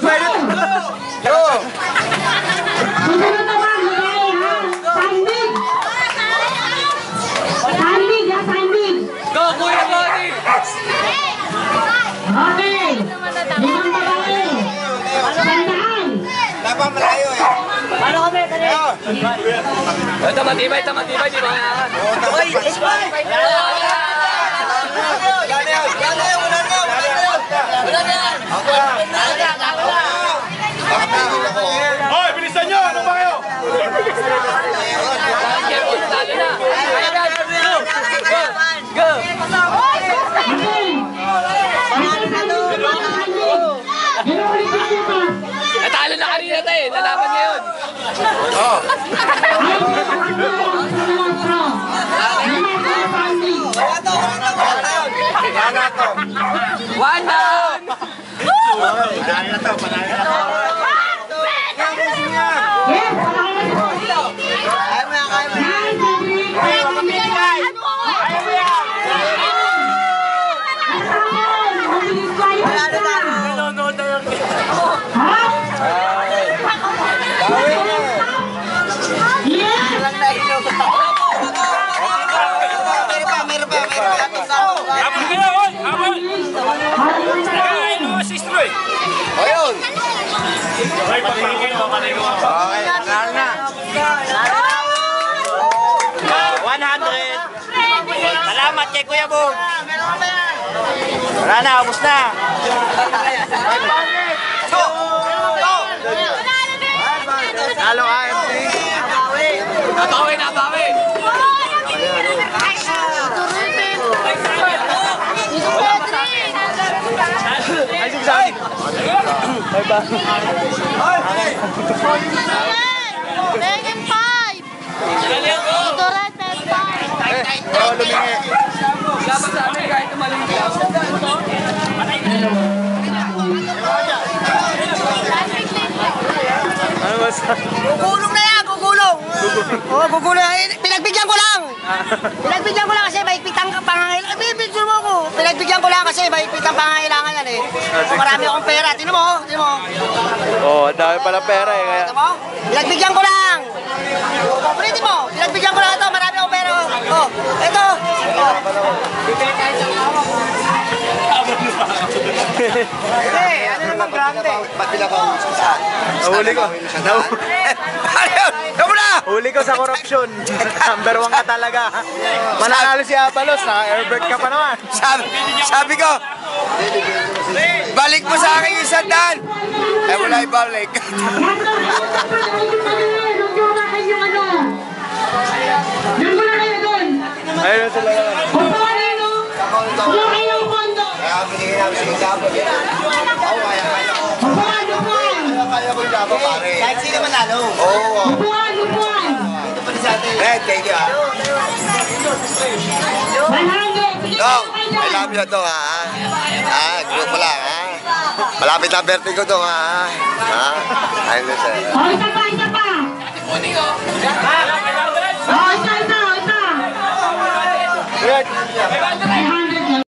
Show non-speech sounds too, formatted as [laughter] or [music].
Pwede. Go! Go, Kuya Tony! Okay. Limang babae. Sandaan. Dapat malayo eh. Ito, matibay, ito, matibay, di ba? Oy, Espay! Wala na yun! Wala na yun! Wala na yun! Wala na yan! Ako lang! Baka tingin ako. Hoy, bilisan nyo! Ano ba kayo? Careful, talo na. Ayan, ayan. Go! Go! Okay. Hinulit ang bukas. Na tayo, lalaban ngayon. One down! Meron Hoy, pagpahingin kayo, mapanay ko. Okay, nanalo na. 100. Salamat kay Kuya Bong. Wala na, ubos na. Nalo ka, MC. Nabawi, nabawi. Ay, sigsabi. Bye bye. Megan 5! Ito rin, Megan 5! Eh, oh, lumingi. Dapat sa amin kahit maliit lang. Ano ba sa... Gugulong na yan, gugulong. Oo, gugulong. Pinagbigyan ko lang. Pinagbigyan ko lang kasi mahigpit ang pangangailangan. Eh, picture mo ako. Pinagbigyan ko lang kasi mahigpit ang pangangailangan yan eh. Marami akong pera. Tinan mo, tinan mo. Oh, ang dami pala pera eh. Kaya... Tinan mo. Pinagbigyan ko lang. Pwede mo. Pinagbigyan ko lang ito. Eh, ano naman grande? Ba't pinapahuli sa saan? Nahuli ko. Nahuli. [laughs] Kamu na! Huli ko sa korupsyon. [laughs] Number one ka talaga. Mananalo si Abalos, naka-airbird ka pa naman. Sabi, sabi ko, balik mo sa akin yung sandaan. Eh, wala ibalik. Ayun sila. Kaya binigay dapat. Oo, kaya ko. Ko yung dapat, pare. Kahit sino manalo. Oo. Dito pa rin sa atin. Red, thank you ah. Dong, I love you to ha. Ah, group mo lang ha. Malapit ang birthday ko to ha. Ha? Ayun sir. Oh, isa pa, isa pa. Oh, isa, isa, isa. Ayan.